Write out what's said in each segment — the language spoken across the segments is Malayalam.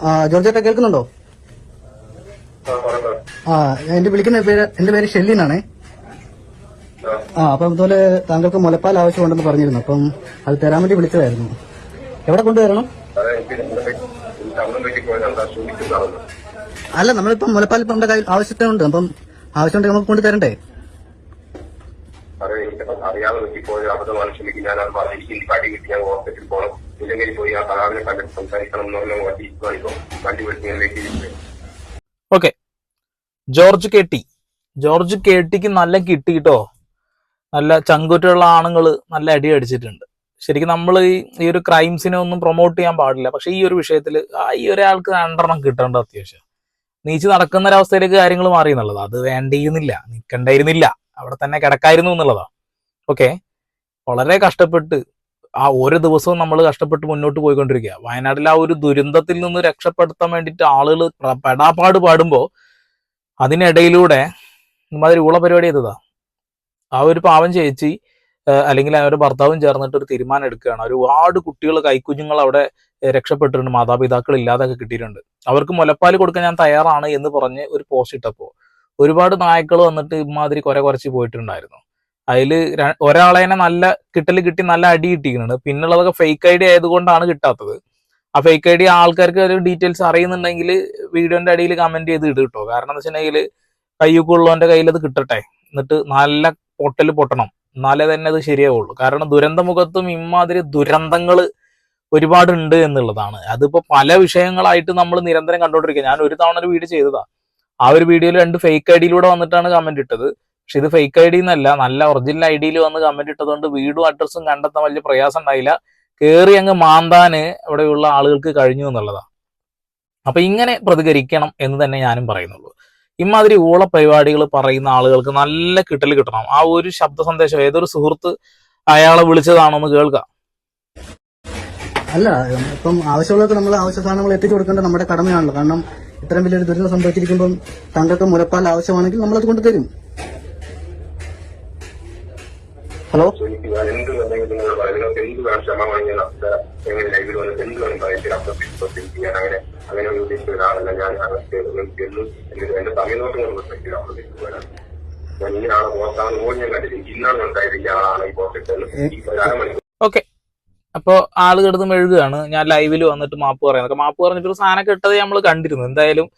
ആ ജോർജ് ചേട്ടാ കേൾക്കുന്നുണ്ടോ? ആ, എന്റെ വിളിക്കുന്ന പേര് എന്റെ പേര് ഷെല്ലി എന്നാണേ ആ, അപ്പം ഇതുപോലെ താങ്കൾക്ക് മുലപ്പാൽ ആവശ്യമുണ്ടെന്ന് പറഞ്ഞിരുന്നു. അപ്പം അത് തരാൻ വേണ്ടി വിളിച്ചതായിരുന്നു. എവിടെ കൊണ്ടുവരണം. അല്ല നമ്മളിപ്പം മുലപ്പാൽ ഇപ്പം നമ്മുടെ കയ്യിൽ ആവശ്യത്തിനുണ്ട്. അപ്പം ആവശ്യമുണ്ടെങ്കിൽ നമുക്ക് കൊണ്ട് തരണ്ടേ? അറിയാതെ പോയത് അബദ്ധമാണ് ക്ഷമിക്കും ഞാൻ അത് എനിക്ക് അടി കിട്ടി ഞാൻ ഹോസ്പിറ്റലിൽ പോകണം. ഇല്ലെങ്കിൽ പോയി ആ സഹാബിനെ കണ്ടിട്ട് സംസാരിക്കണം എന്നുള്ള പറഞ്ഞാൽ വണ്ടി കാണിക്കും വണ്ടി ഞാൻ okay. George K T. George K tick നല്ല കിട്ടി കേട്ടോ നല്ല ചങ്കുറ്റുള്ള ആണുങ്ങൾ നല്ല അടി അടിച്ചിട്ടുണ്ട്. ശരിക്കും നമ്മൾ ഈ ഒരു ക്രൈംസിനെ ഒന്നും പ്രൊമോട്ട് ചെയ്യാൻ പാടില്ല. പക്ഷെ ഈ ഒരു വിഷയത്തിൽ ഈ ഒരാൾക്ക് രണ്ടെണ്ണം കിട്ടേണ്ട അത്യാവശ്യം. നീച്ച് നടക്കുന്ന ഒരവസ്ഥയിലേക്ക് കാര്യങ്ങൾ മാറി എന്നുള്ളത്. അത് വേണ്ടിയിരുന്നില്ല. നിൽക്കണ്ടായിരുന്നില്ല അവിടെ തന്നെ കിടക്കായിരുന്നു എന്നുള്ളതാ. ഓക്കെ. വളരെ കഷ്ടപ്പെട്ട് ആ ഓരോ ദിവസവും നമ്മൾ കഷ്ടപ്പെട്ട് മുന്നോട്ട് പോയിക്കൊണ്ടിരിക്കുക വയനാട്ടിലെ ആ ഒരു ദുരന്തത്തിൽ നിന്ന് രക്ഷപ്പെടുത്താൻ വേണ്ടിയിട്ട് ആളുകൾ പെടാപ്പാട് പാടുമ്പോൾ അതിനിടയിലൂടെ ഇമാതിരി ഊള പരിപാടി ചെയ്തതാ. ആ ഒരു പാവം ചേച്ചി അല്ലെങ്കിൽ അവരുടെ ഭർത്താവും ചേർന്നിട്ട് ഒരു തീരുമാനം എടുക്കുകയാണ്. ഒരുപാട് കുട്ടികൾ കൈക്കുഞ്ഞുങ്ങൾ അവിടെ രക്ഷപ്പെട്ടിട്ടുണ്ട്. മാതാപിതാക്കൾ ഇല്ലാതൊക്കെ കിട്ടിയിട്ടുണ്ട്. അവർക്ക് മുലപ്പാൽ കൊടുക്കാൻ ഞാൻ തയ്യാറാണ് എന്ന് പറഞ്ഞ് ഒരു പോസ്റ്റ് ഇട്ടപ്പോൾ ഒരുപാട് നായ്ക്കൾ വന്നിട്ട് ഇമാതിരി കുറെ കുറച്ച് പോയിട്ടുണ്ടായിരുന്നു. അതിൽ ഒരാളെ നല്ല കിട്ടൽ കിട്ടി നല്ല അടി കിട്ടിയിട്ടുണ്ട്. പിന്നുള്ളതൊക്കെ ഫേക്ക് ഐ ഡി ആയതുകൊണ്ടാണ് കിട്ടാത്തത്. ആ ഫേക്ക് ഐ ഡി ആൾക്കാർക്ക് ഒരു ഡീറ്റെയിൽസ് അറിയുന്നുണ്ടെങ്കിൽ വീഡിയോന്റെ അടിയിൽ കമന്റ് ചെയ്ത് ഇട് കേട്ടോ. കാരണം എന്ന് വെച്ചിട്ടുണ്ടെങ്കിൽ കയ്യൊക്കെയുള്ളവന്റെ കയ്യിൽ അത് കിട്ടട്ടെ. എന്നിട്ട് നല്ല പൊട്ടൽ പൊട്ടണം. എന്നാലേ തന്നെ അത് ശരിയാവുള്ളൂ. കാരണം ദുരന്ത മുഖത്തും ഇമാതിരി ദുരന്തങ്ങൾ ഒരുപാടുണ്ട് എന്നുള്ളതാണ്. അതിപ്പോ പല വിഷയങ്ങളായിട്ട് നമ്മൾ നിരന്തരം കണ്ടുകൊണ്ടിരിക്കുക ഞാൻ ഒരു തവണ ഒരു വീഡിയോ ചെയ്തതാ. ആ ഒരു വീഡിയോയിൽ രണ്ട് ഫേക്ക് ഐ ഡിയിലൂടെ വന്നിട്ടാണ് കമന്റ് ഇട്ടത്. പക്ഷെ ഇത് ഫേക്ക് ഐ ഡി എന്നല്ല നല്ല ഒറിജിനൽ ഐ ഡിയിൽ വന്ന് കമന്റ് ഇട്ടതുകൊണ്ട് വീടും അഡ്രസ്സും കണ്ടെത്താൻ വലിയ പ്രയാസം ഉണ്ടായില്ല. കേറി അങ്ങ് മാന്താന് ഇവിടെയുള്ള ആളുകൾക്ക് കഴിഞ്ഞു എന്നുള്ളതാണ് അപ്പൊ ഇങ്ങനെ പ്രതികരിക്കണം എന്ന് തന്നെ ഞാനും പറയുന്നുള്ളൂ. ഇമാതിരി ഊള പരിപാടികൾ പറയുന്ന ആളുകൾക്ക് നല്ല കിട്ടൽ കിട്ടണം. ആ ഒരു ശബ്ദ സന്ദേശം ഏതൊരു സുഹൃത്ത് അയാളെ വിളിച്ചതാണോ എന്ന് കേൾക്കാം. അല്ല ഇപ്പം ആവശ്യമുള്ളവർക്ക് നമ്മൾ ആവശ്യ സാധനങ്ങൾ എത്തിച്ചു കൊടുക്കേണ്ട നമ്മുടെ കടമയാണല്ലോ. കാരണം ഇത്രയും വലിയൊരു ദുരിതം സംഭവിച്ചിരിക്കുമ്പം താങ്കൾക്ക് മുലപ്പാൽ ആവശ്യമാണെങ്കിൽ നമ്മളത് കൊണ്ടുതരും. ഹലോ? അപ്പുറത്ത് അങ്ങനെ ഞാൻ ഈ ഓക്കെ അപ്പോൾ ആൾ കിടന്ന് ഞാൻ ലൈവിൽ വന്നിട്ട് മാപ്പ് പറയുന്നത് മാപ്പ് പറഞ്ഞിട്ടൊരു സാധനം കിട്ടത് നമ്മൾ കണ്ടിരുന്നു. എന്തായാലും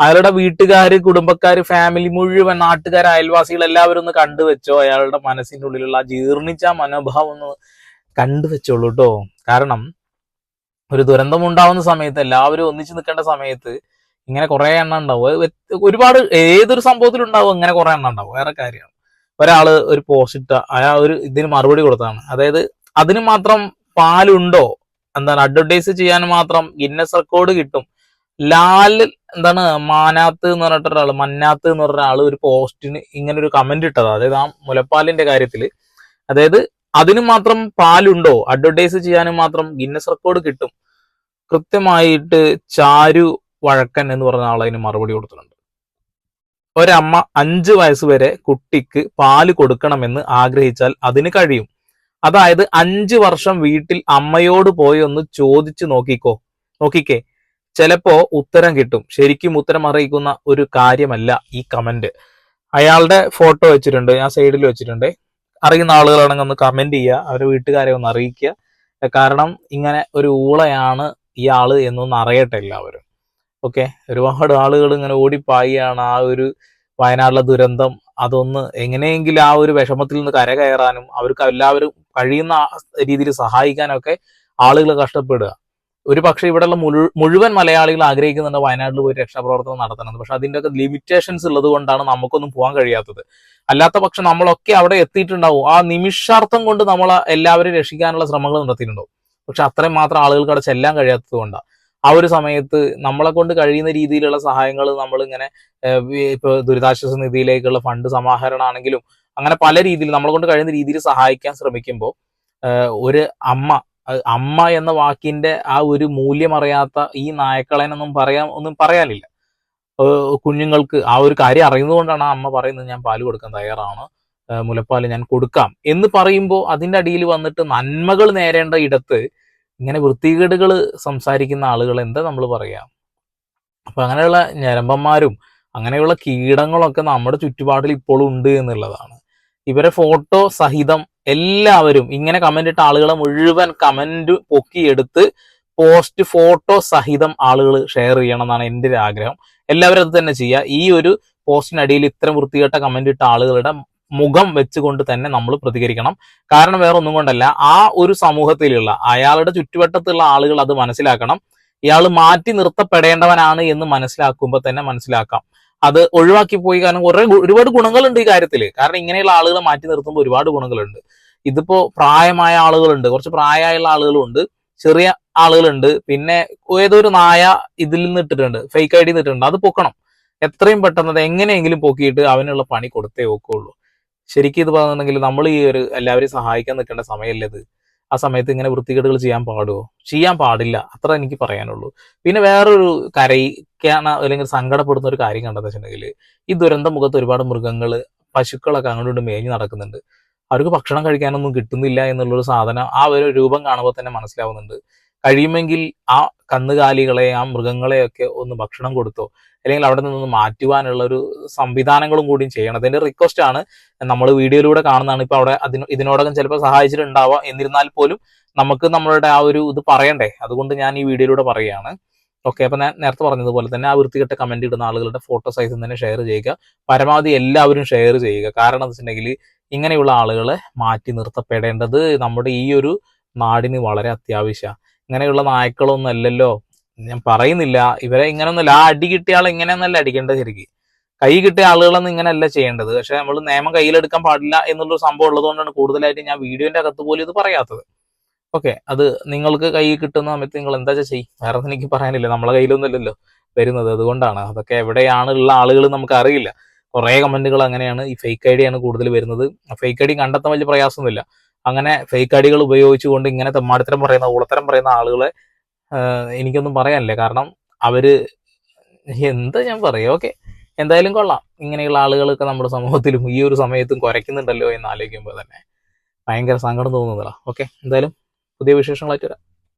അയാളുടെ വീട്ടുകാര് കുടുംബക്കാര് ഫാമിലി മുഴുവൻ നാട്ടുകാർ അയൽവാസികൾ എല്ലാവരും ഒന്ന് കണ്ടുവെച്ചോ? അയാളുടെ മനസ്സിന്റെ ഉള്ളിലുള്ള ആ ജീർണിച്ച മനോഭാവം ഒന്ന് കണ്ടുവെച്ചോളൂ കേട്ടോ കാരണം ഒരു ദുരന്തം ഉണ്ടാവുന്ന സമയത്ത് എല്ലാവരും ഒന്നിച്ചു നിൽക്കേണ്ട സമയത്ത് ഇങ്ങനെ കുറെ എണ്ണം ഉണ്ടാവും. ഒരുപാട് ഏതൊരു സംഭവത്തിൽ ഉണ്ടാവും ഇങ്ങനെ കുറെ എണ്ണം ഉണ്ടാവും. വേറെ കാര്യമാണ്. ഒരാൾ ഒരു പോസ്റ്റ് അയാൾ ഒരു ഇതിന് മറുപടി കൊടുത്താണ് അതായത് അതിന് മാത്രം പാലുണ്ടോ? എന്താണ് അഡ്വർടൈസ് ചെയ്യാൻ മാത്രം ഗിന്നസ് റെക്കോർഡ് കിട്ടും. ലാൽ എന്താണ് മാനാത്ത് എന്ന് പറഞ്ഞിട്ട് ഒരാൾ മന്നാത്ത് എന്ന് പറഞ്ഞ ആൾ ഒരു പോസ്റ്റിന് ഇങ്ങനെ ഒരു കമന്റ് ഇട്ടത്. അതായത് ആ മുലപ്പാലിന്റെ കാര്യത്തിൽ അതായത് അതിന് മാത്രം പാലുണ്ടോ? അഡ്വർടൈസ് ചെയ്യാനും മാത്രം ഗിന്നസ് റെക്കോർഡ് കിട്ടും. കൃത്യമായിട്ട് ചാരു വഴക്കൻ എന്ന് പറഞ്ഞ ആൾ അതിന് മറുപടി കൊടുത്തിട്ടുണ്ട്. ഒരമ്മ അഞ്ച് വയസ്സ് വരെ കുട്ടിക്ക് പാൽ കൊടുക്കണമെന്ന് ആഗ്രഹിച്ചാൽ അതിന് കഴിയും. അതായത് അഞ്ച് വർഷം വീട്ടിൽ അമ്മയോട് പോയി ഒന്ന് ചോദിച്ചു നോക്കിക്കോ. നോക്കിക്കേ. ചിലപ്പോ ഉത്തരം കിട്ടും. ശരിക്കും ഉത്തരം അറിയിക്കുന്ന ഒരു കാര്യമല്ല ഈ കമന്റ് അയാളുടെ ഫോട്ടോ വെച്ചിട്ടുണ്ട് ഞാൻ സൈഡിൽ വെച്ചിട്ടുണ്ട്. അറിയുന്ന ആളുകളാണെങ്കിൽ ഒന്ന് കമന്റ് ചെയ്യുക അവരെ വീട്ടുകാരെ ഒന്ന് അറിയിക്കുക. കാരണം ഇങ്ങനെ ഒരു ഊളയാണ് ഈ ആൾ എന്നൊന്ന് അറിയട്ടെ എല്ലാവരും. ഓക്കെ ഒരുപാട് ആളുകൾ ഇങ്ങനെ ഓടിപ്പായാണ് ആ ഒരു വയനാട്ടിലെ ദുരന്തം. അതൊന്ന് എങ്ങനെയെങ്കിലും ആ ഒരു വിഷമത്തിൽ നിന്ന് കരകയറാനും അവർക്ക് എല്ലാവരും കഴിയുന്ന രീതിയിൽ സഹായിക്കാനൊക്കെ ആളുകൾ കഷ്ടപ്പെടുക. ഒരു പക്ഷേ ഇവിടെയുള്ള മുഴു- മുഴുവൻ മലയാളികൾ ആഗ്രഹിക്കുന്നുണ്ട് വയനാട്ടിൽ പോയി രക്ഷാപ്രവർത്തനം നടത്തണം പക്ഷെ അതിന്റെ ഒക്കെ ലിമിറ്റേഷൻസ് ഉള്ളത് കൊണ്ടാണ് നമുക്കൊന്നും പോകാൻ കഴിയാത്തത്. അല്ലാത്ത പക്ഷം നമ്മളൊക്കെ അവിടെ എത്തിയിട്ടുണ്ടാവും. ആ നിമിഷാർത്ഥം കൊണ്ട് നമ്മൾ എല്ലാവരും രക്ഷിക്കാനുള്ള ശ്രമങ്ങൾ നടത്തിയിട്ടുണ്ടാവും. പക്ഷെ അത്രയും മാത്രം ആളുകൾക്ക് അവിടെ ചെല്ലാൻ കഴിയാത്തത് കൊണ്ടാണ് ആ ഒരു സമയത്ത് നമ്മളെ കൊണ്ട് കഴിയുന്ന രീതിയിലുള്ള സഹായങ്ങൾ നമ്മൾ ഇങ്ങനെ ഇപ്പൊ ദുരിതാശ്വാസ നിധിയിലേക്കുള്ള ഫണ്ട് സമാഹരണമാണെങ്കിലും അങ്ങനെ പല രീതിയിൽ നമ്മളെ കൊണ്ട് കഴിയുന്ന രീതിയിൽ സഹായിക്കാൻ ശ്രമിക്കുമ്പോൾ ഒരു അമ്മ അമ്മ എന്ന വാക്കിന്റെ ആ ഒരു മൂല്യം അറിയാത്ത ഈ നായക്കളെന്നൊന്നും പറയാൻ ഒന്നും പറയാനില്ല. കുഞ്ഞുങ്ങൾക്ക് ആ ഒരു കാര്യം അറിയുന്നതുകൊണ്ടാണ് അമ്മ പറയുന്നത് ഞാൻ പാൽ കൊടുക്കാൻ തയ്യാറാണ്. മുലപ്പാൽ ഞാൻ കൊടുക്കാം. എന്ന് പറയുമ്പോൾ അതിന്റെ അടിയിൽ വന്നിട്ട് നന്മകൾ നേരേണ്ട ഇടത്ത് ഇങ്ങനെ വൃത്തികേടുകൾ സംസാരിക്കുന്ന ആളുകൾ എന്താ നമ്മൾ പറയാ? അപ്പൊ അങ്ങനെയുള്ള ഞരമ്പന്മാരും അങ്ങനെയുള്ള കീടങ്ങളൊക്കെ നമ്മുടെ ചുറ്റുപാടിൽ ഇപ്പോൾ ഉണ്ട് എന്നുള്ളതാണ്. ഇവരെ ഫോട്ടോ സഹിതം എല്ലാവരും ഇങ്ങനെ കമന്റ് ഇട്ട ആളുകളെ മുഴുവൻ കമന്റ് പൊക്കിയെടുത്ത് പോസ്റ്റ് ഫോട്ടോ സഹിതം ആളുകൾ ഷെയർ ചെയ്യണം എന്നാണ് എന്റെ ഒരു ആഗ്രഹം. എല്ലാവരും അത് തന്നെ ചെയ്യുക. ഈ ഒരു പോസ്റ്റിനടിയിൽ ഇത്തരം വൃത്തികെട്ട കമന്റ് ഇട്ട ആളുകളുടെ മുഖം വെച്ചുകൊണ്ട് തന്നെ നമ്മൾ പ്രതികരിക്കണം. കാരണം വേറെ ഒന്നും കൊണ്ടല്ല ആ ഒരു സമൂഹത്തിലുള്ള അയാളുടെ ചുറ്റുവട്ടത്തുള്ള ആളുകൾ അത് മനസ്സിലാക്കണം. ഇയാൾ മാറ്റി നിർത്തപ്പെടേണ്ടവനാണ് എന്ന് മനസ്സിലാക്കുമ്പോൾ തന്നെ മനസ്സിലാക്കാം. അത് ഒഴിവാക്കി പോയി കാരണം കുറെ ഒരുപാട് ഗുണങ്ങളുണ്ട് ഈ കാര്യത്തിൽ കാരണം ഇങ്ങനെയുള്ള ആളുകളെ മാറ്റി നിർത്തുമ്പോൾ ഒരുപാട് ഗുണങ്ങളുണ്ട്. ഇതിപ്പോ പ്രായമായ ആളുകളുണ്ട്. കുറച്ച് പ്രായമായുള്ള ആളുകളുണ്ട്. ചെറിയ ആളുകളുണ്ട്. പിന്നെ ഏതോ ഒരു നായ ഇതിൽ നിന്ന് ഇട്ടിട്ടുണ്ട്. ഫേക്ക് ഐ ഡി ഇട്ടിട്ടുണ്ട്. അത് പൊക്കണം. എത്രയും പെട്ടെന്ന് അത് എങ്ങനെയെങ്കിലും പൊക്കിയിട്ട് അവനുള്ള പണി കൊടുത്തേ ഒക്കുള്ളൂ. ശരിക്കും ഇത് പറഞ്ഞിട്ടുണ്ടെങ്കിൽ നമ്മൾ ഈ ഒരു എല്ലാവരെയും സഹായിക്കാൻ നിൽക്കേണ്ട സമയമല്ലേ ഇത്? ആ സമയത്ത് ഇങ്ങനെ വൃത്തികേടുകൾ ചെയ്യാൻ പാടുമോ ചെയ്യാൻ പാടില്ല. അത്ര എനിക്ക് പറയാനുള്ളൂ. പിന്നെ വേറൊരു കരയിക്കാണ് അല്ലെങ്കിൽ സങ്കടപ്പെടുന്ന ഒരു കാര്യം കണ്ടെന്ന് വെച്ചിട്ടുണ്ടെങ്കിൽ ഈ ദുരന്ത മുഖത്ത് ഒരുപാട് മൃഗങ്ങൾ പശുക്കളൊക്കെ അങ്ങോട്ട് മേഞ്ഞ് നടക്കുന്നുണ്ട്. അവർക്ക് ഭക്ഷണം കഴിക്കാനൊന്നും കിട്ടുന്നില്ല എന്നുള്ളൊരു സാധനം ആ ഒരു രൂപം കാണുമ്പോൾ തന്നെ മനസ്സിലാവുന്നുണ്ട്. കഴിയുമെങ്കിൽ ആ കന്നുകാലികളെ ആ മൃഗങ്ങളെയൊക്കെ ഒന്ന് ഭക്ഷണം കൊടുത്തോ അല്ലെങ്കിൽ അവിടെ നിന്ന് മാറ്റുവാനുള്ള ഒരു സംവിധാനങ്ങളും കൂടിയും ചെയ്യണം. അതിന്റെ റിക്വസ്റ്റ് ആണ് നമ്മൾ വീഡിയോയിലൂടെ കാണുന്നതാണ്. ഇപ്പൊ അവിടെ അതിന് ഇതിനോടകം ചിലപ്പോൾ സഹായിച്ചിട്ടുണ്ടാവാം. എന്നിരുന്നാൽ പോലും നമുക്ക് നമ്മളുടെ ആ ഒരു ഇത് പറയണ്ടേ? അതുകൊണ്ട് ഞാൻ ഈ വീഡിയോയിലൂടെ പറയുകയാണ്. ഓക്കെ അപ്പൊ ഞാൻ നേരത്തെ പറഞ്ഞതുപോലെ തന്നെ ആ വൃത്തികെട്ട കമന്റ് ഇടുന്ന ആളുകളുടെ ഫോട്ടോ സൈസ് തന്നെ ഷെയർ ചെയ്യുക. പരമാവധി എല്ലാവരും ഷെയർ ചെയ്യുക. കാരണം എന്ന് വെച്ചിട്ടുണ്ടെങ്കിൽ ഇങ്ങനെയുള്ള ആളുകളെ മാറ്റി നിർത്തപ്പെടേണ്ടത് നമ്മുടെ ഈ ഒരു നാടിന് വളരെ അത്യാവശ്യമാണ് ഇങ്ങനെയുള്ള നായ്ക്കളൊന്നും അല്ലല്ലോ. ഞാൻ പറയുന്നില്ല. ഇവരെ ഇങ്ങനെയൊന്നുമല്ല ആ അടി കിട്ടിയ ആൾ ഇങ്ങനെയൊന്നല്ല അടിക്കേണ്ടത് ശരിക്കും. കൈ കിട്ടിയ ആളുകളൊന്നും ഇങ്ങനെയല്ല ചെയ്യേണ്ടത്. പക്ഷെ നമ്മൾ നിയമം കയ്യിലെടുക്കാൻ പാടില്ല എന്നുള്ളൊരു സംഭവം ഉള്ളതുകൊണ്ടാണ് കൂടുതലായിട്ട് ഞാൻ വീഡിയോന്റെ അകത്ത് പോലും ഇത് പറയാത്തത്. ഓക്കെ അത് നിങ്ങൾക്ക് കൈ കിട്ടുന്ന സമയത്ത് നിങ്ങൾ എന്താ ചെയ്യും? വേറെ എനിക്ക് പറയാനില്ല നമ്മളെ കയ്യിലൊന്നുമില്ലല്ലോ വരുന്നത്. അതുകൊണ്ടാണ് അതൊക്കെ എവിടെയാണ് ഉള്ള ആളുകൾ നമുക്ക് അറിയില്ല. കുറേ കമന്റുകൾ അങ്ങനെയാണ് ഈ ഫേക്ക് ഐ ആണ് കൂടുതൽ വരുന്നത്. ഫേക്ക് ഐ ഡി കണ്ടെത്താൻ വലിയ പ്രയാസമൊന്നുമില്ല. അങ്ങനെ ഫേക്ക് ഐ ഡികൾ ഉപയോഗിച്ചുകൊണ്ട് ഇങ്ങനെ തെമ്മാടിത്തരം പറയുന്ന ഊളത്തരം പറയുന്ന ആളുകളെ എനിക്കൊന്നും പറയാനില്ല. കാരണം അവർ എന്താ ഞാൻ പറയാം? ഓക്കെ എന്തായാലും കൊള്ളാം. ഇങ്ങനെയുള്ള ആളുകളൊക്കെ നമ്മുടെ സമൂഹത്തിലും ഈ ഒരു സമയത്തും കുറയ്ക്കുന്നുണ്ടല്ലോ എന്ന് ആലോചിക്കുമ്പോൾ തന്നെ ഭയങ്കര സങ്കടം തോന്നുന്നതാ. ഓക്കെ എന്തായാലും പുതിയ വിശേഷങ്ങളായിട്ട് വരാം.